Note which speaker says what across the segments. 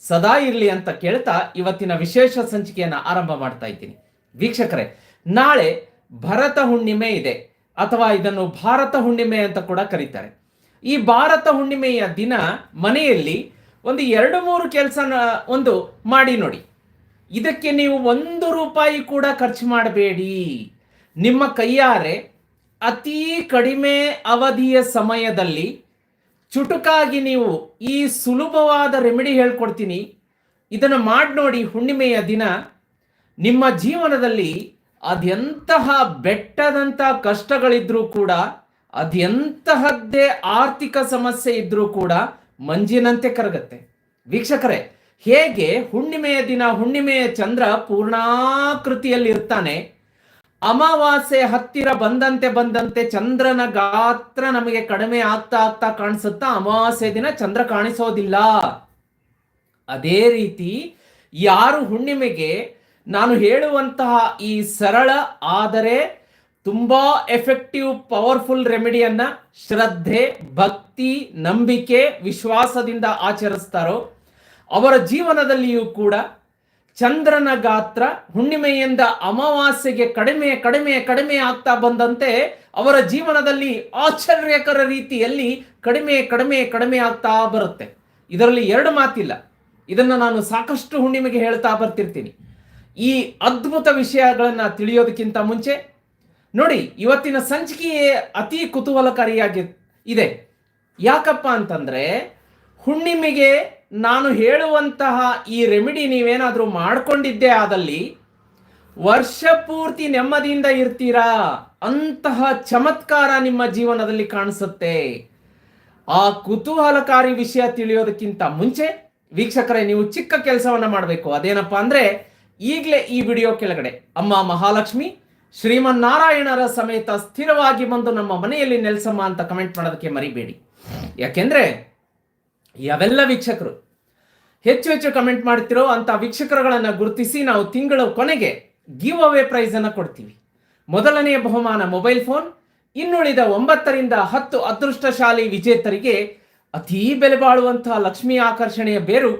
Speaker 1: ಸದಾ ಇರಲಿ ಅಂತ ಕೇಳ್ತಾ ಇವತ್ತಿನ ವಿಶೇಷ ಸಂಚಿಕೆಯನ್ನ ಆರಂಭ ಮಾಡ್ತಾ ಇದ್ದೀನಿ. ವೀಕ್ಷಕರೇ, ನಾಳೆ ಭರತ ಹುಣ್ಣಿಮೆ ಇದೆ, ಅಥವಾ ಇದನ್ನು ಭಾರತ ಹುಣ್ಣಿಮೆ ಅಂತ ಕೂಡ ಕರೀತಾರೆ. ಈ ಭಾರತ ಹುಣ್ಣಿಮೆಯ ದಿನ ಮನೆಯಲ್ಲಿ ಒಂದು ಎರಡು ಮೂರು ಕೆಲಸನ ಒಂದು ಮಾಡಿ ನೋಡಿ. ಇದಕ್ಕೆ ನೀವು ಒಂದು ರೂಪಾಯಿ ಕೂಡ ಖರ್ಚು ಮಾಡಬೇಡಿ. ನಿಮ್ಮ ಕೈಯಾರೆ ಅತಿ ಕಡಿಮೆ ಅವಧಿಯ ಸಮಯದಲ್ಲಿ ಚುಟುಕಾಗಿ ನೀವು ಈ ಸುಲಭವಾದ ರೆಮಿಡಿ ಹೇಳ್ಕೊಡ್ತೀನಿ. ಇದನ್ನು ಮಾಡಿ ನೋಡಿ ಹುಣ್ಣಿಮೆಯ ದಿನ. ನಿಮ್ಮ ಜೀವನದಲ್ಲಿ ಅದೆಂತಹ ಬೆಟ್ಟದಂಥ ಕಷ್ಟಗಳಿದ್ರೂ ಕೂಡ ಅದೆಂತಹದ್ದೇ ಆರ್ಥಿಕ ಸಮಸ್ಯೆ ಇದ್ರೂ ಕೂಡ ಮಂಜಿನಂತೆ ಕರಗತ್ತೆ. ವೀಕ್ಷಕರೇ, ಹೇಗೆ ಹುಣ್ಣಿಮೆಯ ದಿನ ಹುಣ್ಣಿಮೆಯ ಚಂದ್ರ ಪೂರ್ಣಾಕೃತಿಯಲ್ಲಿ ಇರ್ತಾನೆ ಅಮಾವಾಸ್ಯೆ ಹತ್ತಿರ ಬಂದಂತೆ ಬಂದಂತೆ ಚಂದ್ರನ ಗಾತ್ರ ನಮಗೆ ಕಡಿಮೆ ಆಗ್ತಾ ಆಗ್ತಾ ಕಾಣಿಸುತ್ತಾ ಅಮಾವಾಸ್ಯೆ ದಿನ ಚಂದ್ರ ಕಾಣಿಸೋದಿಲ್ಲ. ಅದೇ ರೀತಿ ಯಾರು ಹುಣ್ಣಿಮೆಗೆ ನಾನು ಹೇಳುವಂತಹ ಈ ಸರಳ ಆದರೆ ತುಂಬಾ ಎಫೆಕ್ಟಿವ್ ಪವರ್ಫುಲ್ ರೆಮಿಡಿಯನ್ನ ಶ್ರದ್ಧೆ, ಭಕ್ತಿ, ನಂಬಿಕೆ, ವಿಶ್ವಾಸದಿಂದ ಆಚರಿಸ್ತಾರೋ ಅವರ ಜೀವನದಲ್ಲಿಯೂ ಕೂಡ ಚಂದ್ರನ ಗಾತ್ರ ಹುಣ್ಣಿಮೆಯಿಂದ ಅಮಾವಾಸ್ಯೆಗೆ ಕಡಿಮೆ ಕಡಿಮೆ ಕಡಿಮೆ ಆಗ್ತಾ ಬಂದಂತೆ ಅವರ ಜೀವನದಲ್ಲಿ ಆಶ್ಚರ್ಯಕರ ರೀತಿಯಲ್ಲಿ ಕಡಿಮೆ ಕಡಿಮೆ ಕಡಿಮೆ ಆಗ್ತಾ ಬರುತ್ತೆ. ಇದರಲ್ಲಿ ಎರಡು ಮಾತಿಲ್ಲ. ಇದನ್ನು ನಾನು ಸಾಕಷ್ಟು ಹುಣ್ಣಿಮೆಗೆ ಹೇಳ್ತಾ ಬರ್ತಿರ್ತೀನಿ. ಈ ಅದ್ಭುತ ವಿಷಯಗಳನ್ನ ತಿಳಿಯೋದಕ್ಕಿಂತ ಮುಂಚೆ, ನೋಡಿ, ಇವತ್ತಿನ ಸಂಚಿಕೆಯೇ ಅತಿ ಕುತೂಹಲಕಾರಿಯಾಗಿ ಇದೆ. ಯಾಕಪ್ಪ ಅಂತಂದ್ರೆ, ಹುಣ್ಣಿಮೆಗೆ ನಾನು ಹೇಳುವಂತಹ ಈ ರೆಮಿಡಿ ನೀವೇನಾದರೂ ಮಾಡಿಕೊಂಡಿದ್ದೇ ಆದಲ್ಲಿ ವರ್ಷ ಪೂರ್ತಿ ನೆಮ್ಮದಿಯಿಂದ ಇರ್ತೀರಾ? ಅಂತಹ ಚಮತ್ಕಾರ ನಿಮ್ಮ ಜೀವನದಲ್ಲಿ ಕಾಣಿಸುತ್ತೆ. ಆ ಕುತೂಹಲಕಾರಿ ವಿಷಯ ತಿಳಿಯೋದಕ್ಕಿಂತ ಮುಂಚೆ ವೀಕ್ಷಕರೇ, ನೀವು ಚಿಕ್ಕ ಕೆಲಸವನ್ನ ಮಾಡಬೇಕು. ಅದೇನಪ್ಪ ಅಂದ್ರೆ, ಈಗಲೇ ಈ ವಿಡಿಯೋ ಕೆಳಗಡೆ ಅಮ್ಮ ಮಹಾಲಕ್ಷ್ಮಿ, ಶ್ರೀಮನ್ನಾರಾಯಣರ ಸಮೇತ ಸ್ಥಿರವಾಗಿ ಬಂದು ನಮ್ಮ ಮನೆಯಲ್ಲಿ ನೆಲೆಸಮ್ಮ ಅಂತ ಕಮೆಂಟ್ ಮಾಡೋದಕ್ಕೆ ಮರಿಬೇಡಿ. ಯಾಕೆಂದ್ರೆ ಯಾವೆಲ್ಲ ವೀಕ್ಷಕರು. ಹೆಚ್ಚು ಹೆಚ್ಚು ಕಮೆಂಟ್ ಮಾಡ್ತಿರೋ ಅಂತ ವೀಕ್ಷಕರುಗಳನ್ನು ಗುರುತಿಸಿ ನಾವು ತಿಂಗಳ ಕೊನೆಗೆ ಗಿವ್ ಅವೇ ಪ್ರೈಸ್ ಅನ್ನು ಕೊಡ್ತೀವಿ. ಮೊದಲನೆಯ ಬಹುಮಾನ ಮೊಬೈಲ್ ಫೋನ್ ಇನ್ನುಳಿದ ಒಂಬತ್ತರಿಂದ ಹತ್ತು ಅದೃಷ್ಟಶಾಲಿ ವಿಜೇತರಿಗೆ ಅತೀ ಬೆಲೆ ಬಾಳುವಂತಹ ಲಕ್ಷ್ಮಿ ಆಕರ್ಷಣೆಯ ಬೇರು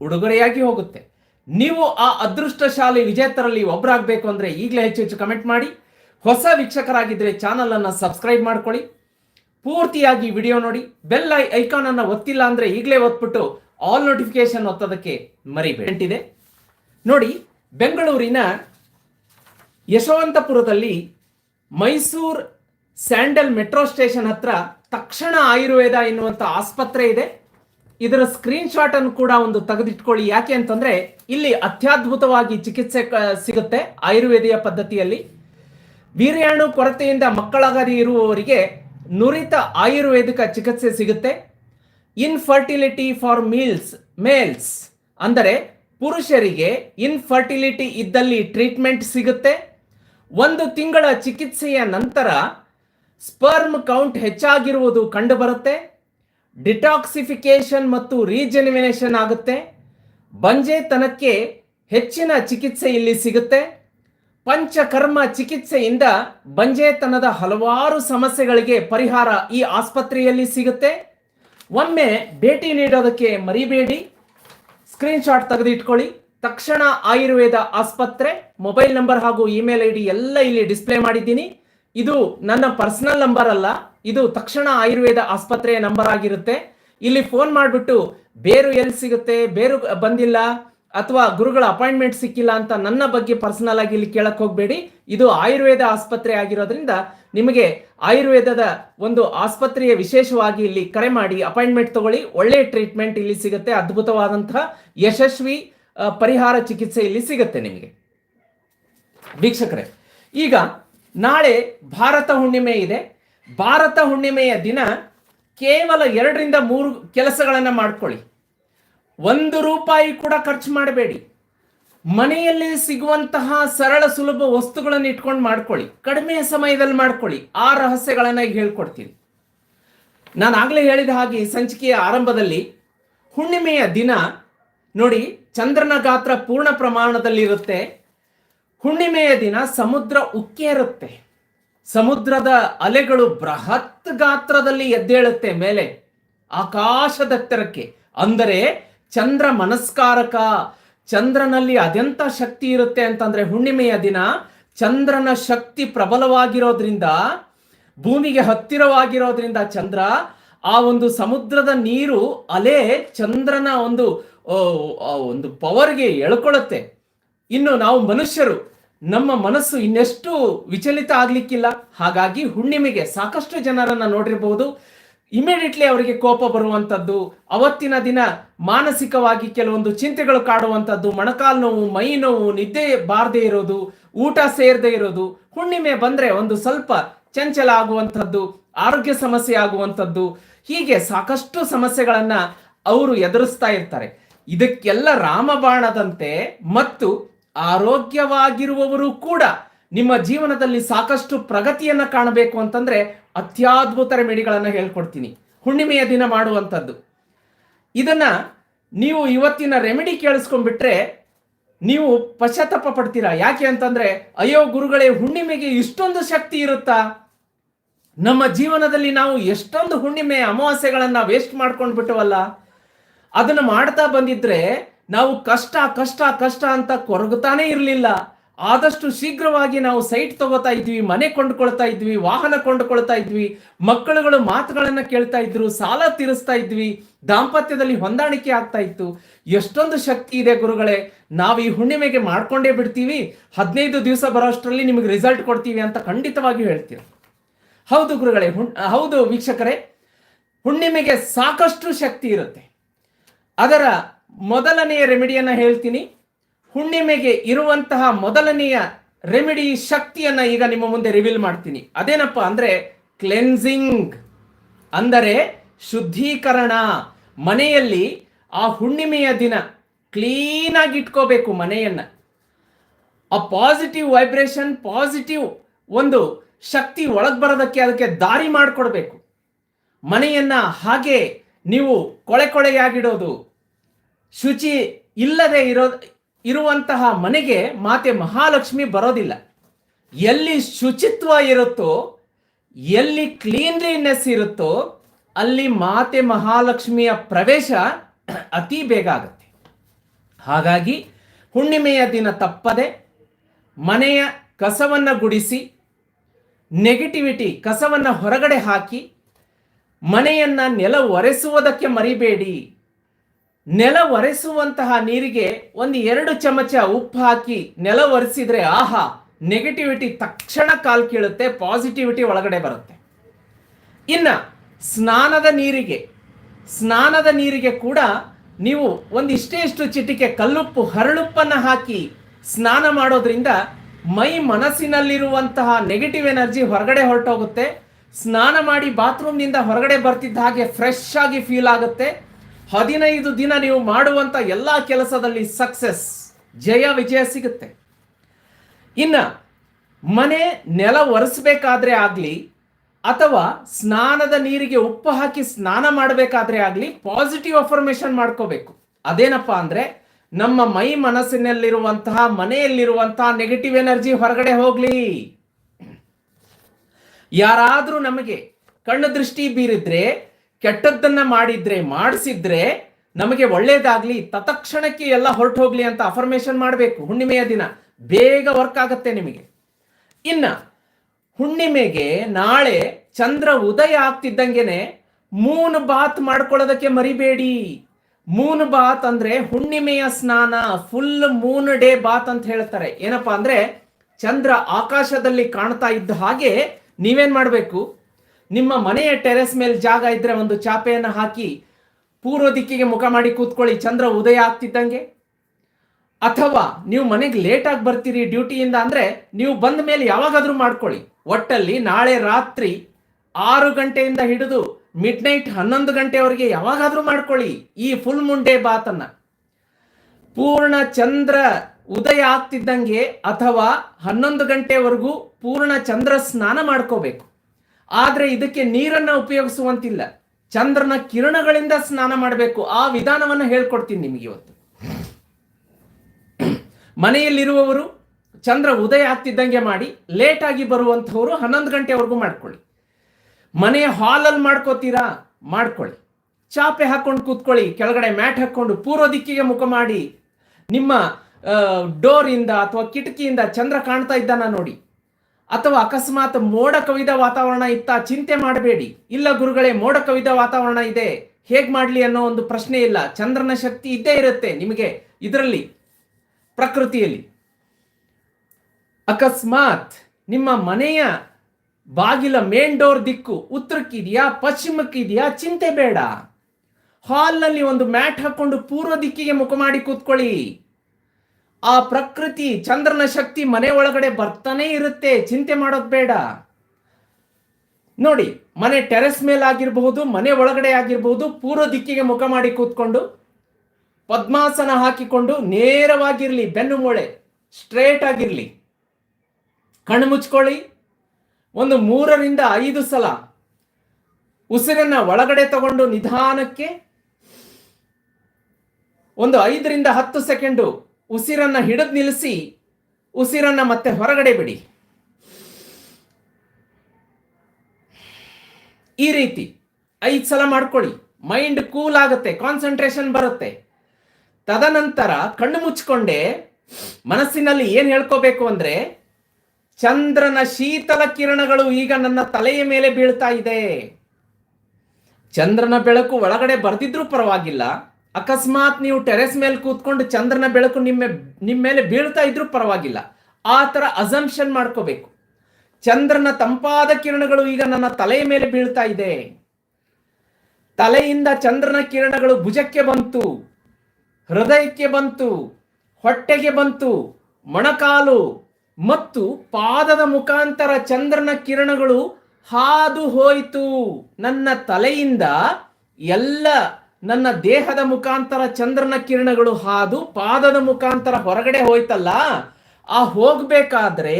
Speaker 1: ಉಡುಗೊರೆಯಾಗಿ ಹೋಗುತ್ತೆ. ನೀವು ಆ ಅದೃಷ್ಟಶಾಲಿ ವಿಜೇತರಲ್ಲಿ ಒಬ್ಬರಾಗಬೇಕು ಅಂದ್ರೆ ಈಗಲೇ ಹೆಚ್ಚು ಹೆಚ್ಚು ಕಮೆಂಟ್ ಮಾಡಿ. ಹೊಸ ವೀಕ್ಷಕರಾಗಿದ್ದರೆ ಚಾನಲನ್ನು ಸಬ್ಸ್ಕ್ರೈಬ್ ಮಾಡ್ಕೊಳ್ಳಿ. ಪೂರ್ತಿಯಾಗಿ ವಿಡಿಯೋ ನೋಡಿ, ಬೆಲ್ ಐಕಾನ್ ಅನ್ನು ಒತ್ತಿಲ್ಲ ಅಂದ್ರೆ ಈಗಲೇ ಒತ್ಬಿಟ್ಟು ಆಲ್ ನೋಟಿಫಿಕೇಶನ್ ಒತ್ತೋದಕ್ಕೆ ಮರಿಬೇಡಿ. ನೋಡಿ, ಬೆಂಗಳೂರಿನ ಯಶವಂತಪುರದಲ್ಲಿ ಮೈಸೂರು ಸ್ಯಾಂಡಲ್ ಮೆಟ್ರೋ ಸ್ಟೇಷನ್ ಹತ್ರ ತಕ್ಷಣ ಆಯುರ್ವೇದ ಎನ್ನುವಂಥ ಆಸ್ಪತ್ರೆ ಇದೆ. ಇದರ ಸ್ಕ್ರೀನ್ ಶಾಟ್ ಅನ್ನು ಕೂಡ ಒಂದು ತೆಗೆದಿಟ್ಕೊಳ್ಳಿ. ಯಾಕೆ ಅಂತಂದ್ರೆ, ಇಲ್ಲಿ ಅತ್ಯದ್ಭುತವಾಗಿ ಚಿಕಿತ್ಸೆ ಸಿಗುತ್ತೆ ಆಯುರ್ವೇದಿಯ ಪದ್ಧತಿಯಲ್ಲಿ. ವೀರ್ಯಾಣು ಕೊರತೆಯಿಂದ ಮಕ್ಕಳಾಗದೇ ಇರುವವರಿಗೆ ನುರಿತ ಆಯುರ್ವೇದಿಕ ಚಿಕಿತ್ಸೆ ಸಿಗುತ್ತೆ. ಇನ್ಫರ್ಟಿಲಿಟಿ ಫಾರ್ ಮೀಲ್ಸ್ ಮೇಲ್ಸ್ ಅಂದರೆ ಪುರುಷರಿಗೆ ಇನ್ಫರ್ಟಿಲಿಟಿ ಇದ್ದಲ್ಲಿ ಟ್ರೀಟ್ಮೆಂಟ್ ಸಿಗುತ್ತೆ. ಒಂದು ತಿಂಗಳ ಚಿಕಿತ್ಸೆಯ ನಂತರ ಸ್ಪರ್ಮ್ ಕೌಂಟ್ ಹೆಚ್ಚಾಗಿರುವುದು ಕಂಡುಬರುತ್ತೆ. ಡಿಟಾಕ್ಸಿಫಿಕೇಶನ್ ಮತ್ತು ರೀಜೆನಿಮಿನೇಷನ್ ಆಗುತ್ತೆ. ಬಂಜೆತನಕ್ಕೆ ಹೆಚ್ಚಿನ ಚಿಕಿತ್ಸೆ ಇಲ್ಲಿ ಸಿಗುತ್ತೆ. ಪಂಚಕರ್ಮ ಚಿಕಿತ್ಸೆಯಿಂದ ಬಂಜೆತನದ ಹಲವಾರು ಸಮಸ್ಯೆಗಳಿಗೆ ಪರಿಹಾರ ಈ ಆಸ್ಪತ್ರೆಯಲ್ಲಿ ಸಿಗುತ್ತೆ. ಒಮ್ಮೆ ಭೇಟಿ ನೀಡೋದಕ್ಕೆ ಮರಿಬೇಡಿ. ಸ್ಕ್ರೀನ್ಶಾಟ್ ತೆಗೆದಿಟ್ಕೊಳ್ಳಿ. ತಕ್ಷಣ ಆಯುರ್ವೇದ ಆಸ್ಪತ್ರೆ, ಮೊಬೈಲ್ ನಂಬರ್ ಹಾಗೂ ಇಮೇಲ್ ಐ ಡಿ ಎಲ್ಲ ಇಲ್ಲಿ ಡಿಸ್ಪ್ಲೇ ಮಾಡಿದ್ದೀನಿ. ಇದು ನನ್ನ ಪರ್ಸನಲ್ ನಂಬರ್ ಅಲ್ಲ, ಇದು ತಕ್ಷಣ ಆಯುರ್ವೇದ ಆಸ್ಪತ್ರೆಯ ನಂಬರ್ ಆಗಿರುತ್ತೆ. ಇಲ್ಲಿ ಫೋನ್ ಮಾಡಿಬಿಟ್ಟು, ಬೇರು ಎಲ್ಲಿ ಸಿಗುತ್ತೆ, ಬೇರು ಬಂದಿಲ್ಲ ಅಥವಾ ಗುರುಗಳ ಅಪಾಯಿಂಟ್ಮೆಂಟ್ ಸಿಕ್ಕಿಲ್ಲ ಅಂತ ನನ್ನ ಬಗ್ಗೆ ಪರ್ಸನಲ್ ಆಗಿ ಇಲ್ಲಿ ಕೇಳಕ್ ಹೋಗಬೇಡಿ. ಇದು ಆಯುರ್ವೇದ ಆಸ್ಪತ್ರೆ ಆಗಿರೋದ್ರಿಂದ ನಿಮಗೆ ಆಯುರ್ವೇದದ ಒಂದು ಆಸ್ಪತ್ರೆಯ ವಿಶೇಷವಾಗಿ ಇಲ್ಲಿ ಕರೆ ಮಾಡಿ, ಅಪಾಯಿಂಟ್ಮೆಂಟ್ ತಗೊಳ್ಳಿ. ಒಳ್ಳೆಯ ಟ್ರೀಟ್ಮೆಂಟ್ ಇಲ್ಲಿ ಸಿಗುತ್ತೆ. ಅದ್ಭುತವಾದಂತಹ ಯಶಸ್ವಿ ಪರಿಹಾರ ಚಿಕಿತ್ಸೆ ಇಲ್ಲಿ ಸಿಗುತ್ತೆ ನಿಮಗೆ. ವೀಕ್ಷಕರೇ, ಈಗ ನಾಳೆ ಭಾರತ ಹುಣ್ಣಿಮೆ ಇದೆ. ಭಾರತ ಹುಣ್ಣಿಮೆಯ ದಿನ ಕೇವಲ ಎರಡರಿಂದ ಮೂರು ಕೆಲಸಗಳನ್ನು ಮಾಡ್ಕೊಳ್ಳಿ. ಒಂದು ರೂಪಾಯಿ ಕೂಡ ಖರ್ಚು ಮಾಡಬೇಡಿ. ಮನೆಯಲ್ಲಿ ಸಿಗುವಂತಹ ಸರಳ ಸುಲಭ ವಸ್ತುಗಳನ್ನು ಇಟ್ಕೊಂಡು ಮಾಡ್ಕೊಳ್ಳಿ. ಕಡಿಮೆ ಸಮಯದಲ್ಲಿ ಮಾಡ್ಕೊಳ್ಳಿ. ಆ ರಹಸ್ಯಗಳನ್ನ ಹೇಳ್ಕೊಡ್ತೀನಿ. ನಾನು ಆಗ್ಲೇ ಹೇಳಿದ ಹಾಗೆ ಸಂಚಿಕೆಯ ಆರಂಭದಲ್ಲಿ ಹುಣ್ಣಿಮೆಯ ದಿನ ನೋಡಿ ಚಂದ್ರನ ಗಾತ್ರ ಪೂರ್ಣ ಪ್ರಮಾಣದಲ್ಲಿರುತ್ತೆ. ಹುಣ್ಣಿಮೆಯ ದಿನ ಸಮುದ್ರ ಉಕ್ಕೇರುತ್ತೆ. ಸಮುದ್ರದ ಅಲೆಗಳು ಬೃಹತ್ ಗಾತ್ರದಲ್ಲಿ ಎದ್ದೇಳುತ್ತೆ ಮೇಲೆ. ಆಕಾಶದತ್ತರಕ್ಕೆ. ಅಂದರೆ ಚಂದ್ರ ಮನಸ್ಕಾರಕ, ಚಂದ್ರನಲ್ಲಿ ಅದೆಂತ ಶಕ್ತಿ ಇರುತ್ತೆ ಅಂತಂದ್ರೆ ಹುಣ್ಣಿಮೆಯ ದಿನ ಚಂದ್ರನ ಶಕ್ತಿ ಪ್ರಬಲವಾಗಿರೋದ್ರಿಂದ, ಭೂಮಿಗೆ ಹತ್ತಿರವಾಗಿರೋದ್ರಿಂದ ಚಂದ್ರ ಆ ಒಂದು ಸಮುದ್ರದ ನೀರು ಅಲೆ ಚಂದ್ರನ ಒಂದು ಒಂದು ಪವರ್ಗೆ ಎಳ್ಕೊಳ್ಳುತ್ತೆ ಇನ್ನು ನಾವು ಮನುಷ್ಯರು, ನಮ್ಮ ಮನಸ್ಸು ಇನ್ನೆಷ್ಟು ವಿಚಲಿತ ಆಗ್ಲಿಕ್ಕಿಲ್ಲ. ಹಾಗಾಗಿ ಹುಣ್ಣಿಮೆಗೆ ಸಾಕಷ್ಟು ಜನರನ್ನ ನೋಡಿರಬಹುದು ಇಮಿಡಿಯೇಟ್ಲಿ ಅವರಿಗೆ ಕೋಪ ಬರುವಂಥದ್ದು ಅವತ್ತಿನ ದಿನ ಮಾನಸಿಕವಾಗಿ ಕೆಲವೊಂದು ಚಿಂತೆಗಳು ಕಾಡುವಂಥದ್ದು ಮೊಣಕಾಲು ನೋವು, ಮೈ ನೋವು, ನಿದ್ದೆ ಬಾರದೇ ಇರೋದು, ಊಟ ಸೇರದೇ ಇರೋದು, ಹುಣ್ಣಿಮೆ ಬಂದರೆ ಒಂದು ಸ್ವಲ್ಪ ಚಂಚಲ ಆಗುವಂಥದ್ದು ಆರೋಗ್ಯ ಸಮಸ್ಯೆ ಆಗುವಂಥದ್ದು ಹೀಗೆ ಸಾಕಷ್ಟು ಸಮಸ್ಯೆಗಳನ್ನು ಅವರು ಎದುರಿಸ್ತಾ ಇರ್ತಾರೆ. ಇದಕ್ಕೆಲ್ಲ ರಾಮಬಾಣದಂತೆ ಮತ್ತು ಆರೋಗ್ಯವಾಗಿರುವವರು ಕೂಡ ನಿಮ್ಮ ಜೀವನದಲ್ಲಿ ಸಾಕಷ್ಟು ಪ್ರಗತಿಯನ್ನ ಕಾಣಬೇಕು ಅಂತಂದ್ರೆ ಅತ್ಯದ್ಭುತ ರೆಮಿಡಿಗಳನ್ನ ಹೇಳ್ಕೊಡ್ತೀನಿ. ಹುಣ್ಣಿಮೆಯ ದಿನ ಮಾಡುವಂಥದ್ದು. ಇದನ್ನ ನೀವು ಇವತ್ತಿನ ರೆಮಿಡಿ ಕೇಳಿಸ್ಕೊಂಡ್ಬಿಟ್ರೆ ನೀವು ಪಶ್ಚಾತ್ತಾಪ ಪಡ್ತೀರಾ? ಯಾಕೆ ಅಂತಂದ್ರೆ, ಅಯ್ಯೋ ಗುರುಗಳೇ, ಹುಣ್ಣಿಮೆಗೆ ಇಷ್ಟೊಂದು ಶಕ್ತಿ ಇರುತ್ತಾ? ನಮ್ಮ ಜೀವನದಲ್ಲಿ ನಾವು ಎಷ್ಟೊಂದು ಹುಣ್ಣಿಮೆ ಅಮಾವಾಸ್ಯೆಗಳನ್ನ ವೇಸ್ಟ್ ಮಾಡ್ಕೊಂಡು ಬಿಟ್ಟವಲ್ಲ ಅದನ್ನ ಮಾಡ್ತಾ ಬಂದಿದ್ರೆ ನಾವು ಕಷ್ಟ ಕಷ್ಟ ಕಷ್ಟ ಅಂತ ಕೊರಗುತ್ತಾನೆ ಇರಲಿಲ್ಲ. ಆದಷ್ಟು ಶೀಘ್ರವಾಗಿ ನಾವು ಸೈಟ್ ತಗೋತಾ ಇದ್ವಿ, ಮನೆ ಕೊಂಡ್ಕೊಳ್ತಾ ಇದ್ವಿ, ವಾಹನ ಕೊಂಡ್ಕೊಳ್ತಾ ಇದ್ವಿ, ಮಕ್ಕಳುಗಳು ಮಾತುಗಳನ್ನ ಕೇಳ್ತಾ ಇದ್ರು, ಸಾಲ ತೀರಿಸ್ತಾ ಇದ್ವಿ, ದಾಂಪತ್ಯದಲ್ಲಿ ಹೊಂದಾಣಿಕೆ ಆಗ್ತಾ ಇತ್ತು. ಎಷ್ಟೊಂದು ಶಕ್ತಿ ಇದೆ ಗುರುಗಳೇ, ನಾವು ಈ ಹುಣ್ಣಿಮೆಗೆ ಮಾಡ್ಕೊಂಡೇ ಬಿಡ್ತೀವಿ, ಹದಿನೈದು ದಿವಸ ಬರೋಷ್ಟರಲ್ಲಿ ನಿಮಗೆ ರಿಸಲ್ಟ್ ಕೊಡ್ತೀವಿ ಅಂತ ಖಂಡಿತವಾಗಿಯೂ ಹೇಳ್ತೀವಿ. ಹೌದು ಗುರುಗಳೇ, ಹುಣ್, ಹೌದು ವೀಕ್ಷಕರೇ, ಹುಣ್ಣಿಮೆಗೆ ಸಾಕಷ್ಟು ಶಕ್ತಿ ಇರುತ್ತೆ. ಅದರ ಮೊದಲನೆಯ ರೆಮಿಡಿಯನ್ನ ಹೇಳ್ತೀನಿ. ಹುಣ್ಣಿಮೆಗೆ ಇರುವಂತಹ ಮೊದಲನೆಯ ರೆಮಿಡಿ ಶಕ್ತಿಯನ್ನ ಈಗ ನಿಮ್ಮ ಮುಂದೆ ರಿವೀಲ್ ಮಾಡ್ತೀನಿ. ಅದೇನಪ್ಪ ಅಂದ್ರೆ ಕ್ಲೆನ್ಸಿಂಗ್ ಅಂದರೆ ಶುದ್ಧೀಕರಣ. ಮನೆಯಲ್ಲಿ ಆ ಹುಣ್ಣಿಮೆಯ ದಿನ ಕ್ಲೀನ್ ಆಗಿ ಇಟ್ಕೋಬೇಕು ಮನೆಯನ್ನ. ಆ ಪಾಸಿಟಿವ್ ವೈಬ್ರೇಷನ್ ಪಾಸಿಟಿವ್ ಒಂದು ಶಕ್ತಿ ಒಳಗೆ ಬರೋದಕ್ಕೆ ಅದಕ್ಕೆ ದಾರಿ ಮಾಡಿಕೊಡ್ಬೇಕು. ಮನೆಯನ್ನ ಹಾಗೆ ನೀವು ಕೊಳೆ ಕೊಳೆಯಾಗಿಡೋದು. ಶುಚಿ ಇಲ್ಲದೆ ಇರೋ ಇರುವಂತಹ ಮನೆಗೆ ಮಾತೆ ಮಹಾಲಕ್ಷ್ಮಿ ಬರೋದಿಲ್ಲ. ಎಲ್ಲಿ ಶುಚಿತ್ವ ಇರುತ್ತೋ, ಎಲ್ಲಿ ಕ್ಲೀನ್ಲಿನೆಸ್ ಇರುತ್ತೋ, ಅಲ್ಲಿ ಮಾತೆ ಮಹಾಲಕ್ಷ್ಮಿಯ ಪ್ರವೇಶ ಅತಿ ಬೇಗ ಆಗುತ್ತೆ. ಹಾಗಾಗಿ ಹುಣ್ಣಿಮೆಯ ದಿನ ತಪ್ಪದೆ ಮನೆಯ ಕಸವನ್ನು ಗುಡಿಸಿ ನೆಗೆಟಿವಿಟಿ ಕಸವನ್ನು ಹೊರಗಡೆ ಹಾಕಿ, ಮನೆಯನ್ನು ನೆಲ ಒರೆಸುವುದಕ್ಕೆ ಮರಿಬೇಡಿ. ನೆಲ ಒರೆಸುವಂತಹ ನೀರಿಗೆ ಒಂದು ಎರಡು ಚಮಚ ಉಪ್ಪು ಹಾಕಿ ನೆಲ ಒರೆಸಿದ್ರೆ ಆಹಾ ನೆಗೆಟಿವಿಟಿ ತಕ್ಷಣ ಕಾಲ್ ಕೀಳುತ್ತೆ ಪಾಸಿಟಿವಿಟಿ ಒಳಗಡೆ ಬರುತ್ತೆ. ಇನ್ನ ಸ್ನಾನದ ನೀರಿಗೆ ಸ್ನಾನದ ನೀರಿಗೆ ಕೂಡ ನೀವು ಒಂದಿಷ್ಟೇ ಇಷ್ಟೇ ಚಿಟಿಕೆ ಕಲ್ಲುಪ್ಪು, ಹರಳುಪ್ಪನ್ನು ಹಾಕಿ ಸ್ನಾನ ಮಾಡೋದ್ರಿಂದ ಮೈ ಮನಸ್ಸಿನಲ್ಲಿರುವಂತಹ ನೆಗೆಟಿವ್ ಎನರ್ಜಿ ಹೊರಗಡೆ ಹೊರಟೋಗುತ್ತೆ. ಸ್ನಾನ ಮಾಡಿ ಬಾತ್ರೂಮ್ನಿಂದ ಹೊರಗಡೆ ಬರ್ತಿದ್ದ ಹಾಗೆ ಫ್ರೆಶ್ ಆಗಿ ಫೀಲ್ ಆಗುತ್ತೆ. ಹದಿನೈದು ದಿನ ನೀವು ಮಾಡುವಂತ ಎಲ್ಲ ಕೆಲಸದಲ್ಲಿ ಸಕ್ಸಸ್ ಜಯ, ವಿಜಯ ಸಿಗುತ್ತೆ. ಇನ್ನ ಮನೆ ನೆಲ ಒರೆಸ್ಬೇಕಾದ್ರೆ ಆಗಲಿ, ಅಥವಾ ಸ್ನಾನದ ನೀರಿಗೆ ಉಪ್ಪು ಹಾಕಿ ಸ್ನಾನ ಮಾಡಬೇಕಾದ್ರೆ ಆಗಲಿ ಪಾಸಿಟಿವ್ ಅಫರ್ಮೇಶನ್ ಮಾಡ್ಕೋಬೇಕು. ಅದೇನಪ್ಪ ಅಂದ್ರೆ, ನಮ್ಮ ಮೈ ಮನಸ್ಸಿನಲ್ಲಿರುವಂತಹ, ಮನೆಯಲ್ಲಿರುವಂತಹ ನೆಗೆಟಿವ್ ಎನರ್ಜಿ ಹೊರಗಡೆ ಹೋಗಲಿ. ಯಾರಾದರೂ ನಮಗೆ ಕಣ್ಣು ದೃಷ್ಟಿ ಬೀರಿದ್ರೆ ಕೆಟ್ಟದ್ದನ್ನ ಮಾಡಿದ್ರೆ, ಮಾಡಿಸಿದ್ರೆ ನಮಗೆ ಒಳ್ಳೇದಾಗ್ಲಿ, ತತ್ಕ್ಷಣಕ್ಕೆ ಎಲ್ಲ ಹೊರಟು ಹೋಗ್ಲಿ ಅಂತ ಅಫರ್ಮೇಶನ್ ಮಾಡಬೇಕು, ಹುಣ್ಣಿಮೆಯ ದಿನ. ಬೇಗ ವರ್ಕ್ ಆಗತ್ತೆ ನಿಮಗೆ. ಇನ್ನ, ಹುಣ್ಣಿಮೆಗೆ ನಾಳೆ ಚಂದ್ರ ಉದಯ ಆಗ್ತಿದ್ದಂಗೆನೆ ಮೂನ್ ಬಾತ್ ಮಾಡ್ಕೊಳ್ಳೋದಕ್ಕೆ ಮರಿಬೇಡಿ. ಮೂನ್ ಬಾತ್ ಅಂದ್ರೆ ಹುಣ್ಣಿಮೆಯ ಸ್ನಾನ ಫುಲ್ ಮೂನ್ ಡೇ ಬಾತ್ ಅಂತ ಹೇಳ್ತಾರೆ. ಏನಪ್ಪಾ ಅಂದ್ರೆ, ಚಂದ್ರ ಆಕಾಶದಲ್ಲಿ ಕಾಣ್ತಾ ಇದ್ದ ಹಾಗೆ ನೀವೇನ್ ಮಾಡಬೇಕು? ನಿಮ್ಮ ಮನೆಯ ಟೆರೆಸ್ ಮೇಲೆ ಜಾಗ ಇದ್ರೆ ಒಂದು ಚಾಪೆಯನ್ನು ಹಾಕಿ ಪೂರ್ವ ದಿಕ್ಕಿಗೆ ಮುಖ ಮಾಡಿ ಕೂತ್ಕೊಳ್ಳಿ, ಚಂದ್ರ ಉದಯ ಆಗ್ತಿದ್ದಂಗೆ. ಅಥವಾ ನೀವು ಮನೆಗೆ ಲೇಟಾಗಿ ಬರ್ತೀರಿ ಡ್ಯೂಟಿಯಿಂದ ಅಂದರೆ ನೀವು ಬಂದ ಮೇಲೆ ಯಾವಾಗಾದರೂ ಮಾಡ್ಕೊಳ್ಳಿ. ಒಟ್ಟಲ್ಲಿ ನಾಳೆ ರಾತ್ರಿ ಆರು ಗಂಟೆಯಿಂದ ಹಿಡಿದು ಮಿಡ್ ನೈಟ್ ಹನ್ನೊಂದು ಗಂಟೆವರೆಗೆ ಯಾವಾಗಾದರೂ ಮಾಡ್ಕೊಳ್ಳಿ ಈ ಫುಲ್ ಮುಂಡೆ ಬಾತನ್ನ. ಪೂರ್ಣ ಚಂದ್ರ ಉದಯ ಆಗ್ತಿದ್ದಂಗೆ ಅಥವಾ ಹನ್ನೊಂದು ಗಂಟೆವರೆಗೂ ಪೂರ್ಣ ಚಂದ್ರ ಸ್ನಾನ ಮಾಡ್ಕೋಬೇಕು. ಆದ್ರೆ ಇದಕ್ಕೆ ನೀರನ್ನ ಉಪಯೋಗಿಸುವಂತಿಲ್ಲ. ಚಂದ್ರನ ಕಿರಣಗಳಿಂದ ಸ್ನಾನ ಮಾಡಬೇಕು. ಆ ವಿಧಾನವನ್ನ ಹೇಳ್ಕೊಡ್ತೀನಿ ನಿಮಗೆ ಇವತ್ತು. ಮನೆಯಲ್ಲಿರುವವರು ಚಂದ್ರ ಉದಯ ಆಗ್ತಿದ್ದಂಗೆ ಮಾಡಿ ಲೇಟ್ ಆಗಿ ಬರುವಂಥವ್ರು ಹನ್ನೊಂದು ಗಂಟೆವರೆಗೂ ಮಾಡ್ಕೊಳ್ಳಿ. ಮನೆಯ ಹಾಲಲ್ಲಿ ಮಾಡ್ಕೋತೀರಾ? ಮಾಡ್ಕೊಳ್ಳಿ. ಚಾಪೆ ಹಾಕೊಂಡು ಕೂತ್ಕೊಳ್ಳಿ, ಕೆಳಗಡೆ ಮ್ಯಾಟ್ ಹಾಕೊಂಡು ಪೂರ್ವ ದಿಕ್ಕಿಗೆ ಮುಖ ಮಾಡಿ. ನಿಮ್ಮ ಡೋರಿಂದ ಅಥವಾ ಕಿಟಕಿಯಿಂದ ಚಂದ್ರ ಕಾಣ್ತಾ ಇದ್ದಾನ ನೋಡಿ. ಅಥವಾ ಅಕಸ್ಮಾತ್ ಮೋಡ ಕವಿದ ವಾತಾವರಣ ಇತ್ತ ಚಿಂತೆ ಮಾಡಬೇಡಿ. ಇಲ್ಲ ಗುರುಗಳೇ ಮೋಡ ಕವಿದ ವಾತಾವರಣ ಇದೆ. ಹೇಗೆ ಮಾಡಲಿ ಅನ್ನೋ ಒಂದು ಪ್ರಶ್ನೆ ಇಲ್ಲ. ಚಂದ್ರನ ಶಕ್ತಿ ಇದ್ದೇ ಇರುತ್ತೆ ನಿಮಗೆ ಇದರಲ್ಲಿ, ಪ್ರಕೃತಿಯಲ್ಲಿ. ಅಕಸ್ಮಾತ್ ನಿಮ್ಮ ಮನೆಯ ಬಾಗಿಲ ಮೇನ್ ಡೋರ್ ದಿಕ್ಕು ಉತ್ತರಕ್ಕಿದೆಯಾ, ಪಶ್ಚಿಮಕ್ಕಿದೆಯಾ, ಚಿಂತೆ ಬೇಡ. ಹಾಲ್ನಲ್ಲಿ ಒಂದು ಮ್ಯಾಟ್ ಹಾಕೊಂಡು ಪೂರ್ವ ದಿಕ್ಕಿಗೆ ಮುಖ ಮಾಡಿ ಕೂತ್ಕೊಳ್ಳಿ. ಆ ಪ್ರಕೃತಿ ಚಂದ್ರನ ಶಕ್ತಿ ಮನೆ ಒಳಗಡೆ ಬರ್ತಾನೆ ಇರುತ್ತೆ. ಚಿಂತೆ ಮಾಡೋದು ಬೇಡ. ನೋಡಿ, ಮನೆ ಟೆರೆಸ್ ಮೇಲೆ ಆಗಿರಬಹುದು ಮನೆ ಒಳಗಡೆ ಆಗಿರಬಹುದು, ಪೂರ್ವ ದಿಕ್ಕಿಗೆ ಮುಖ ಮಾಡಿ ಕೂತ್ಕೊಂಡು, ಪದ್ಮಾಸನ ಹಾಕಿಕೊಂಡು ನೇರವಾಗಿರಲಿ, ಬೆನ್ನು ಮೂಳೆ, ಸ್ಟ್ರೇಟ್ ಆಗಿರಲಿ. ಕಣ್ಣು ಮುಚ್ಕೊಳ್ಳಿ. ಒಂದು ಮೂರರಿಂದ ಐದು ಸಲ ಉಸಿರನ್ನ ಒಳಗಡೆ ತಗೊಂಡು ನಿಧಾನಕ್ಕೆ ಒಂದು ಐದರಿಂದ ಹತ್ತು ಸೆಕೆಂಡು ಉಸಿರನ್ನ ಹಿಡಿದು ನಿಲ್ಲಿಸಿ, ಉಸಿರನ್ನು ಮತ್ತೆ ಹೊರಗಡೆ ಬಿಡಿ. ಈ ರೀತಿ ಐದು ಸಲ ಮಾಡ್ಕೊಳ್ಳಿ. ಮೈಂಡ್ ಕೂಲ್ ಆಗುತ್ತೆ, ಕಾನ್ಸಂಟ್ರೇಷನ್ ಬರುತ್ತೆ. ತದನಂತರ ಕಣ್ಣು ಮುಚ್ಕೊಂಡೆ ಮನಸ್ಸಿನಲ್ಲಿ ಏನು ಹೇಳ್ಕೋಬೇಕು ಅಂದ್ರೆ, ಚಂದ್ರನ ಶೀತಲ ಕಿರಣಗಳು ಈಗ ನನ್ನ ತಲೆಯ ಮೇಲೆ ಬೀಳ್ತಾ ಇದೆ. ಚಂದ್ರನ ಬೆಳಕು ಒಳಗಡೆ ಬರ್ದಿದ್ರೂ ಪರವಾಗಿಲ್ಲ. ಅಕಸ್ಮಾತ್ ನೀವು ಟೆರೆಸ್ ಮೇಲೆ ಕೂತ್ಕೊಂಡು ಚಂದ್ರನ ಬೆಳಕು ನಿಮ್ಮ ನಿಮ್ಮ ಮೇಲೆ ಬೀಳ್ತಾ ಇದ್ರೂ ಪರವಾಗಿಲ್ಲ. ಆ ಥರ ಅಸಂಪ್ಷನ್ ಮಾಡ್ಕೋಬೇಕು. ಚಂದ್ರನ ತಂಪಾದ ಕಿರಣಗಳು ಈಗ ನನ್ನ ತಲೆಯ ಮೇಲೆ ಬೀಳ್ತಾ ಇದೆ. ತಲೆಯಿಂದ ಚಂದ್ರನ ಕಿರಣಗಳು ಭುಜಕ್ಕೆ ಬಂತು. ಹೃದಯಕ್ಕೆ ಬಂತು. ಹೊಟ್ಟೆಗೆ ಬಂತು. ಮೊಣಕಾಲು ಮತ್ತು ಪಾದದ ಮುಖಾಂತರ ಚಂದ್ರನ ಕಿರಣಗಳು ಹಾದು ಹೋಯಿತು. ನನ್ನ ತಲೆಯಿಂದ ಎಲ್ಲ ನನ್ನ ದೇಹದ ಮುಖಾಂತರ ಚಂದ್ರನ ಕಿರಣಗಳು ಹಾದು ಪಾದದ ಮುಖಾಂತರ ಹೊರಗಡೆ ಹೋಯ್ತಲ್ಲ, ಆ ಹೋಗ್ಬೇಕಾದ್ರೆ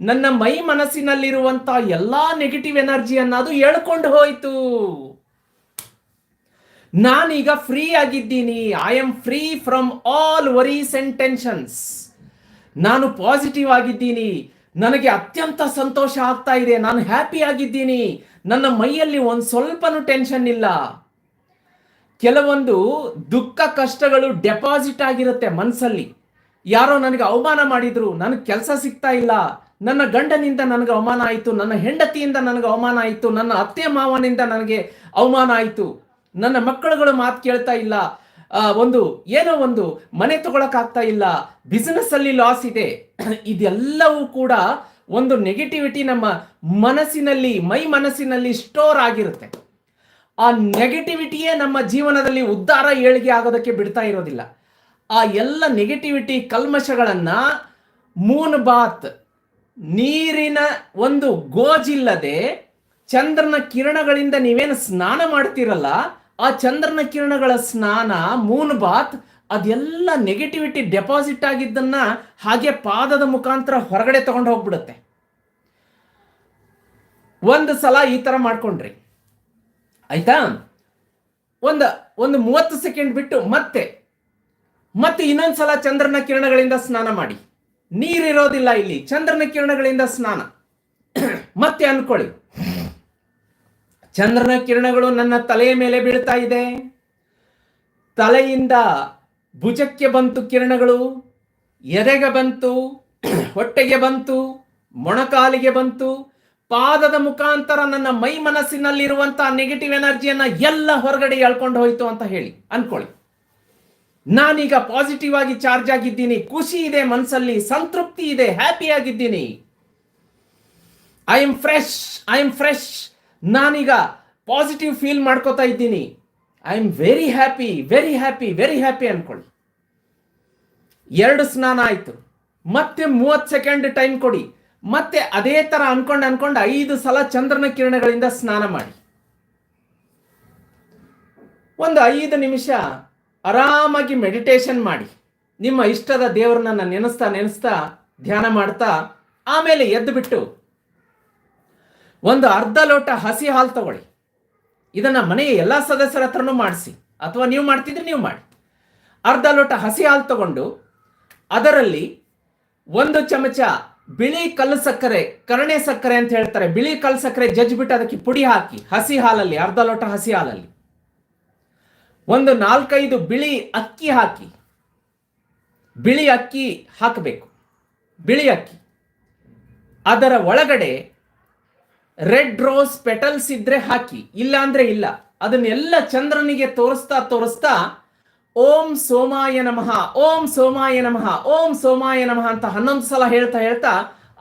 Speaker 1: ನನ್ನ ಮೈ ಮನಸ್ಸಿನಲ್ಲಿರುವಂತ ಎಲ್ಲಾ ನೆಗೆಟಿವ್ ಎನರ್ಜಿಯನ್ನ ಅದು ಹೇಳ್ಕೊಂಡು ಹೋಯ್ತು. ನಾನೀಗ ಫ್ರೀ ಆಗಿದ್ದೀನಿ. I am free from all worries and tensions ನಾನು ಪಾಸಿಟಿವ್ ಆಗಿದ್ದೀನಿ. ನನಗೆ ಅತ್ಯಂತ ಸಂತೋಷ ಆಗ್ತಾ ಇದೆ. ನಾನು ಹ್ಯಾಪಿ ಆಗಿದ್ದೀನಿ. ನನ್ನ ಮೈಯಲ್ಲಿ ಒಂದು ಸ್ವಲ್ಪನೂ ಟೆನ್ಷನ್ ಇಲ್ಲ. ಕೆಲವೊಂದು ದುಃಖ ಕಷ್ಟಗಳು ಡೆಪಾಸಿಟ್ ಆಗಿರುತ್ತೆ ಮನಸ್ಸಲ್ಲಿ ಯಾರೋ ನನಗೆ ಅವಮಾನ ಮಾಡಿದ್ರು, ನನಗೆ ಕೆಲಸ ಸಿಗ್ತಾ ಇಲ್ಲ, ನನ್ನ ಗಂಡನಿಂದ ನನಗೆ ಅವಮಾನ ಆಯಿತು, ನನ್ನ ಹೆಂಡತಿಯಿಂದ ನನಗೆ ಅವಮಾನ ಆಯಿತು, ನನ್ನ ಅತ್ತೆ ಮಾವನಿಂದ ನನಗೆ ಅವಮಾನ ಆಯಿತು. ನನ್ನ ಮಕ್ಕಳುಗಳು ಮಾತು ಕೇಳ್ತಾ ಇಲ್ಲ. ಒಂದು, ಏನೋ ಒಂದು ಮನೆ ತಗೊಳಕ್ಕಾಗ್ತಾ ಇಲ್ಲ. ಬಿಸ್ನೆಸ್ಸಲ್ಲಿ ಲಾಸ್ ಇದೆ. ಇದೆಲ್ಲವೂ ಕೂಡ ಒಂದು ನೆಗೆಟಿವಿಟಿ ನಮ್ಮ ಮನಸ್ಸಿನಲ್ಲಿ, ಮೈ ಮನಸ್ಸಿನಲ್ಲಿ ಸ್ಟೋರ್ ಆಗಿರುತ್ತೆ. ಆ ನೆಗೆಟಿವಿಟಿಯೇ ನಮ್ಮ ಜೀವನದಲ್ಲಿ ಉದ್ಧಾರ ಏಳಿಗೆ ಆಗೋದಕ್ಕೆ ಬಿಡ್ತಾ ಇರೋದಿಲ್ಲ. ಆ ಎಲ್ಲ ನೆಗೆಟಿವಿಟಿ ಕಲ್ಮಶಗಳನ್ನ ಮೂನ್ ಬಾತ್ ನೀರಿನ ಒಂದು ಗೋಜಿಲ್ಲದೆ ಚಂದ್ರನ ಕಿರಣಗಳಿಂದ ನೀವೇನು ಸ್ನಾನ ಮಾಡ್ತಿರಲ್ಲ, ಆ ಚಂದ್ರನ ಕಿರಣಗಳ ಸ್ನಾನ ಮೂನ್ ಬಾತ್ ಅದೆಲ್ಲ ನೆಗೆಟಿವಿಟಿ ಡೆಪಾಸಿಟ್ ಆಗಿದ್ದನ್ನ ಹಾಗೆ ಪಾದದ ಮುಖಾಂತರ ಹೊರಗಡೆ ತಗೊಂಡು ಹೋಗ್ಬಿಡುತ್ತೆ. ಒಂದು ಸಲ ಈ ತರ ಮಾಡ್ಕೊಂಡ್ರಿ. ಆಯ್ತಾ? ಒಂದು ಒಂದು ಮೂವತ್ತು ಸೆಕೆಂಡ್ ಬಿಟ್ಟು ಮತ್ತೆ ಮತ್ತೆ ಇನ್ನೊಂದ್ಸಲ ಚಂದ್ರನ ಕಿರಣಗಳಿಂದ ಸ್ನಾನ ಮಾಡಿ. ನೀರಿರೋದಿಲ್ಲ ಇಲ್ಲಿ. ಚಂದ್ರನ ಕಿರಣಗಳಿಂದ ಸ್ನಾನ. ಮತ್ತೆ ಅನ್ಕೊಳ್ಳಿ. ಚಂದ್ರನ ಕಿರಣಗಳು ನನ್ನ ತಲೆಯ ಮೇಲೆ ಬೀಳ್ತಾ ಇದೆ. ತಲೆಯಿಂದ ಭುಜಕ್ಕೆ ಬಂತು ಕಿರಣಗಳು. ಎದೆಗೆ ಬಂತು, ಹೊಟ್ಟೆಗೆ ಬಂತು, ಮೊಣಕಾಲಿಗೆ ಬಂತು ಪಾದದ ಮುಖಾಂತರ ನನ್ನ ಮೈ ಮನಸ್ಸಿನಲ್ಲಿರುವಂತಹ ನೆಗೆಟಿವ್ ಎನರ್ಜಿಯನ್ನ ಎಲ್ಲ ಹೊರಗಡೆ ಎಳ್ಕೊಂಡು ಹೋಯ್ತು ಅಂತ ಹೇಳಿ, ಅನ್ಕೊಳ್ಳಿ. ನಾನೀಗ ಪಾಸಿಟಿವ್ ಆಗಿ ಚಾರ್ಜ್ ಆಗಿದ್ದೀನಿ, ಖುಷಿ ಇದೆ ಮನಸ್ಸಲ್ಲಿ ಸಂತೃಪ್ತಿ ಇದೆ ಹ್ಯಾಪಿ ಆಗಿದ್ದೀನಿ. I M fresh I M fresh ನಾನೀಗ ಪಾಸಿಟಿವ್ ಫೀಲ್ ಮಾಡ್ಕೋತಾ ಇದ್ದೀನಿ. I am very happy very happy very happy ಅನ್ಕೊಳ್ಳಿ. ಎರಡು ಸ್ನಾನ ಆಯ್ತು. ಮತ್ತೆ ಮೂವತ್ತು ಸೆಕೆಂಡ್ ಟೈಮ್ ಕೊಡಿ. ಮತ್ತೆ ಅದೇ ತರ ಅನ್ಕೊಂಡು ಅನ್ಕೊಂಡು ಐದು ಸಲ ಚಂದ್ರನ ಕಿರಣಗಳಿಂದ ಸ್ನಾನ ಮಾಡಿ. ಒಂದು ಐದು ನಿಮಿಷ ಆರಾಮಾಗಿ ಮೆಡಿಟೇಷನ್ ಮಾಡಿ. ನಿಮ್ಮ ಇಷ್ಟದ ದೇವರನ್ನ ನೆನೆಸ್ತಾ ನೆನೆಸ್ತಾ ಧ್ಯಾನ ಮಾಡ್ತಾ ಆಮೇಲೆ ಎದ್ದು ಬಿಟ್ಟು ಒಂದು ಅರ್ಧ ಲೋಟ ಹಸಿ ಹಾಲು ತಗೊಳ್ಳಿ. ಇದನ್ನ ಮನೆಯ ಎಲ್ಲ ಸದಸ್ಯರ ಹತ್ರನೂ ಮಾಡಿಸಿ. ಅಥವಾ ನೀವು ಮಾಡ್ತಿದ್ರೆ ನೀವು ಮಾಡಿ. ಅರ್ಧ ಲೋಟ ಹಸಿ ಹಾಲು ತಗೊಂಡು ಅದರಲ್ಲಿ ಒಂದು ಚಮಚ ಬಿಳಿ ಕಲ್ಲು ಸಕ್ಕರೆ, ಕರಣೆ ಸಕ್ಕರೆ ಅಂತ ಹೇಳ್ತಾರೆ. ಬಿಳಿ ಕಲ್ಲು ಸಕ್ಕರೆ ಜಜ್ಜಿಬಿಟ್ಟು ಅದಕ್ಕೆ ಪುಡಿ ಹಾಕಿ, ಹಸಿ ಹಾಲಲ್ಲಿ, ಅರ್ಧ ಲೋಟ ಹಸಿ ಹಾಲಲ್ಲಿ. ಒಂದು ನಾಲ್ಕೈದು ಬಿಳಿ ಅಕ್ಕಿ ಹಾಕಿ, ಬಿಳಿ ಅಕ್ಕಿ ಹಾಕಬೇಕು. ಬಿಳಿ ಅಕ್ಕಿ. ಅದರ ಒಳಗಡೆ ರೆಡ್ ರೋಸ್ ಪೆಟಲ್ಸ್ ಇದ್ರೆ ಹಾಕಿ ಇಲ್ಲ ಅಂದ್ರೆ ಇಲ್ಲ. ಅದನ್ನೆಲ್ಲ ಚಂದ್ರನಿಗೆ ತೋರಿಸ್ತಾ ತೋರಿಸ್ತಾ ಓಂ ಸೋಮಾಯ ನಮಃ, ಓಂ ಸೋಮಾಯ ನಮಃ, ಓಂ ಸೋಮಾಯ ನಮಃ ಅಂತ ಹನ್ನೊಂದು ಸಲ ಹೇಳ್ತಾ ಹೇಳ್ತಾ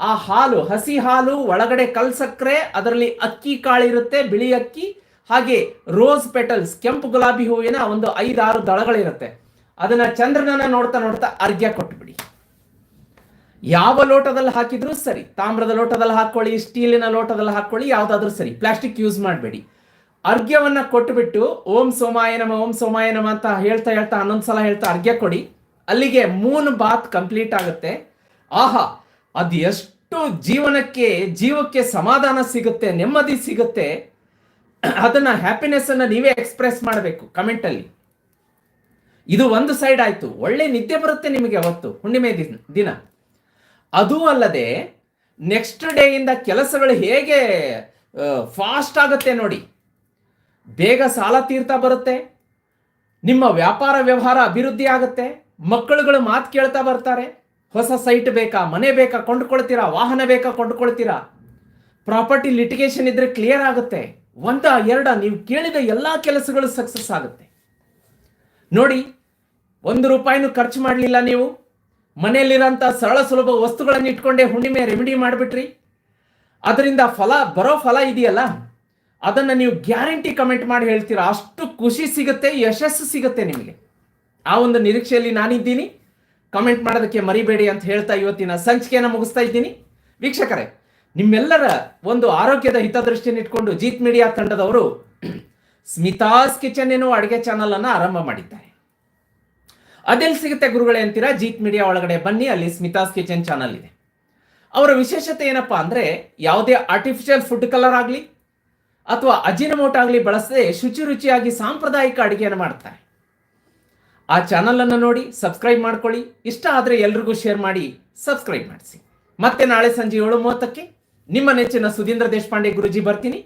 Speaker 1: ಆ ಹಾಲು, ಹಸಿ ಹಾಲು ಒಳಗಡೆ ಕಲ್ಸಕ್ರೆ ಅದರಲ್ಲಿ ಅಕ್ಕಿ ಕಾಳಿರುತ್ತೆ, ಬಿಳಿ ಅಕ್ಕಿ, ಹಾಗೆ ರೋಸ್ ಪೆಟಲ್ಸ್, ಕೆಂಪು ಗುಲಾಬಿ ಹೂವಿನ ಒಂದು ಐದಾರು ದಳಗಳಿರುತ್ತೆ. ಅದನ್ನ ಚಂದ್ರನನ್ನ ನೋಡ್ತಾ ನೋಡ್ತಾ ಅರ್ಘ್ಯ ಕೊಟ್ಬಿಡಿ. ಯಾವ ಲೋಟದಲ್ಲಿ ಹಾಕಿದ್ರು ಸರಿ, ತಾಮ್ರದ ಲೋಟದಲ್ಲಿ ಹಾಕೊಳ್ಳಿ ಸ್ಟೀಲಿನ ಲೋಟದಲ್ಲಿ ಹಾಕೊಳ್ಳಿ ಯಾವ್ದಾದ್ರೂ ಸರಿ, ಪ್ಲಾಸ್ಟಿಕ್ ಯೂಸ್ ಮಾಡಬೇಡಿ. ಅರ್ಘ್ಯವನ್ನ ಕೊಟ್ಟುಬಿಟ್ಟು ಓಂ ಸೋಮಾಯ ನಮ, ಓಂ ಸೋಮಾಯ ನಮ ಅಂತ ಹೇಳ್ತಾ ಹೇಳ್ತಾ ಹನ್ನೊಂದು ಸಲ ಹೇಳ್ತಾ ಅರ್ಘ್ಯ ಕೊಡಿ. ಅಲ್ಲಿಗೆ ಮೂನ್ ಬಾತ್ ಕಂಪ್ಲೀಟ್ ಆಗುತ್ತೆ. ಆಹಾ, ಅದು ಎಷ್ಟು ಜೀವನಕ್ಕೆ, ಜೀವಕ್ಕೆ ಸಮಾಧಾನ ಸಿಗುತ್ತೆ, ನೆಮ್ಮದಿ ಸಿಗುತ್ತೆ. ಅದನ್ನ ಹ್ಯಾಪಿನೆಸ್ ಅನ್ನ ನೀವೇ ಎಕ್ಸ್ಪ್ರೆಸ್ ಮಾಡಬೇಕು ಕಮೆಂಟ್ ಅಲ್ಲಿ. ಇದು ಒಂದು ಸೈಡ್ ಆಯ್ತು. ಒಳ್ಳೆ ನಿದ್ದೆ ಬರುತ್ತೆ ನಿಮಗೆ ಅವತ್ತು, ಹುಣ್ಣಿಮೆ ದಿನ ದಿನ. ಅದೂ ಅಲ್ಲದೆ ನೆಕ್ಸ್ಟ್ ಡೇ ಇಂದ ಕೆಲಸಗಳು ಹೇಗೆ ಫಾಸ್ಟ್ ಆಗುತ್ತೆ ನೋಡಿ. ಬೇಗ ಸಾಲ ತೀರ್ತಾ ಬರುತ್ತೆ. ನಿಮ್ಮ ವ್ಯಾಪಾರ ವ್ಯವಹಾರ ಅಭಿವೃದ್ಧಿ ಆಗುತ್ತೆ. ಮಕ್ಕಳುಗಳು ಮಾತು ಕೇಳ್ತಾ ಬರ್ತಾರೆ. ಹೊಸ ಸೈಟ್ ಬೇಕಾ, ಮನೆ ಬೇಕಾ, ಕೊಂಡ್ಕೊಳ್ತೀರಾ, ವಾಹನ ಬೇಕಾ, ಕೊಂಡ್ಕೊಳ್ತೀರಾ? ಪ್ರಾಪರ್ಟಿ ಲಿಟಿಗೇಷನ್ ಇದ್ರೆ ಕ್ಲಿಯರ್ ಆಗುತ್ತೆ. ಒಂದ, ಎರಡ, ನೀವು ಕೇಳಿದ ಎಲ್ಲ ಕೆಲಸಗಳು ಸಕ್ಸಸ್ ಆಗುತ್ತೆ. ನೋಡಿ, ಒಂದು ರೂಪಾಯಿನೂ ಖರ್ಚು ಮಾಡಲಿಲ್ಲ ನೀವು. ಮನೆಯಲ್ಲಿರೋಂಥ ಸರಳ ಸುಲಭ ವಸ್ತುಗಳನ್ನು ಇಟ್ಕೊಂಡೇ ಹುಣ್ಣಿಮೆ ರೆಮಿಡಿ ಮಾಡಿಬಿಟ್ರಿ. ಅದರಿಂದ ಫಲ, ಬರೋ ಫಲ ಇದೆಯಲ್ಲ? ಅದನ್ನ ನೀವು ಗ್ಯಾರಂಟಿ ಕಮೆಂಟ್ ಮಾಡಿ ಹೇಳ್ತೀರಾ? ಅಷ್ಟು ಖುಷಿ ಸಿಗುತ್ತೆ, ಯಶಸ್ಸು ಸಿಗುತ್ತೆ ನಿಮಗೆ. ಆ ಒಂದು ನಿರೀಕ್ಷೆಯಲ್ಲಿ ನಾನಿದ್ದೀನಿ. ಕಮೆಂಟ್ ಮಾಡೋದಕ್ಕೆ ಮರಿಬೇಡಿ ಅಂತ ಹೇಳ್ತಾ ಇವತ್ತಿನ ಸಂಚಿಕೆಯನ್ನು ಮುಗಿಸ್ತಾ ಇದ್ದೀನಿ. ವೀಕ್ಷಕರೇ, ನಿಮ್ಮೆಲ್ಲರ ಒಂದು ಆರೋಗ್ಯದ ಹಿತದೃಷ್ಟಿಯನ್ನು ಇಟ್ಕೊಂಡು ಜೀತ್ ಮೀಡಿಯಾ ತಂಡದವರು ಸ್ಮಿತಾಸ್ ಕಿಚನ್ ಎನ್ನುವ ಅಡುಗೆ ಚಾನಲ್ ಅನ್ನು ಆರಂಭ ಮಾಡಿದ್ದಾರೆ. ಅದೆಲ್ಲಿ ಸಿಗುತ್ತೆ ಗುರುಗಳೇ ಅಂತೀರಾ? ಜೀತ್ ಮೀಡಿಯಾ ಒಳಗಡೆ ಬನ್ನಿ, ಅಲ್ಲಿ ಸ್ಮಿತಾಸ್ ಕಿಚನ್ ಚಾನಲ್ ಇದೆ. ಅವರ ವಿಶೇಷತೆ ಏನಪ್ಪಾ ಅಂದ್ರೆ, ಯಾವುದೇ ಆರ್ಟಿಫಿಷಿಯಲ್ ಫುಡ್ ಕಲರ್ ಆಗಲಿ ಅಥವಾ ಅಜಿನಮೋಟ ಆಗಲಿ ಬಳಸದೆ ಶುಚಿ ರುಚಿಯಾಗಿ ಸಾಂಪ್ರದಾಯಿಕ ಅಡುಗೆಯನ್ನು ಮಾಡ್ತಾರೆ. ಆ ಚಾನಲನ್ನು ನೋಡಿ ಸಬ್ಸ್ಕ್ರೈಬ್ ಮಾಡ್ಕೊಳ್ಳಿ. ಇಷ್ಟ ಆದರೆ ಎಲ್ರಿಗೂ ಶೇರ್ ಮಾಡಿ ಸಬ್ಸ್ಕ್ರೈಬ್ ಮಾಡಿಸಿ. ಮತ್ತೆ ನಾಳೆ ಸಂಜೆ ಏಳು ಮೂವತ್ತಕ್ಕೆ ನಿಮ್ಮ ನೆಚ್ಚಿನ ಸುಧೀಂದ್ರ ದೇಶಪಾಂಡೆ ಗುರುಜಿ ಬರ್ತೀನಿ.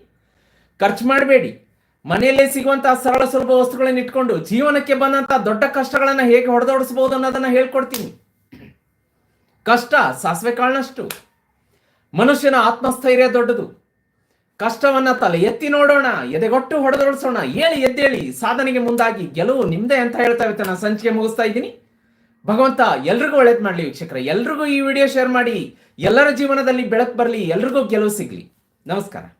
Speaker 1: ಖರ್ಚು ಮಾಡಬೇಡಿ. ಮನೆಯಲ್ಲೇ ಸಿಗುವಂತಹ ಸರಳ ಸುಲಭ ವಸ್ತುಗಳನ್ನು ಇಟ್ಕೊಂಡು ಜೀವನಕ್ಕೆ ಬಂದಂತಹ ದೊಡ್ಡ ಕಷ್ಟಗಳನ್ನು ಹೇಗೆ ಹೊಡೆದೋಡಿಸಬಹುದು ಅನ್ನೋದನ್ನ ಹೇಳ್ಕೊಡ್ತೀನಿ. ಕಷ್ಟ, ಸಾಸಿವೆ ಕಾಳಿನಷ್ಟು ಮನುಷ್ಯನ ಆತ್ಮಸ್ಥೈರ್ಯ ದೊಡ್ಡದು. ಕಷ್ಟವನ್ನ ತಲೆ ಎತ್ತಿ ನೋಡೋಣ, ಎದೆಗೊಟ್ಟು ಹೊಡೆದೊಳಿಸೋಣ ಹೇಳಿ ಎದ್ದೇಳಿ ಸಾಧನೆಗೆ ಮುಂದಾಗಿ ಗೆಲುವು ನಿಮ್ದೇ ಅಂತ ಹೇಳ್ತಾ ಇರುತ್ತೆ ನಾನು ಸಂಚಿಕೆ ಮುಗಿಸ್ತಾ ಇದ್ದೀನಿ. ಭಗವಂತ ಎಲ್ರಿಗೂ ಒಳ್ಳೇದ್ ಮಾಡ್ಲಿ ವೀಕ್ಷಕರ. ಎಲ್ರಿಗೂ ಈ ವಿಡಿಯೋ ಶೇರ್ ಮಾಡಿ. ಎಲ್ಲರ ಜೀವನದಲ್ಲಿ ಬೆಳಕು ಬರಲಿ, ಎಲ್ರಿಗೂ ಗೆಲುವು ಸಿಗ್ಲಿ. ನಮಸ್ಕಾರ.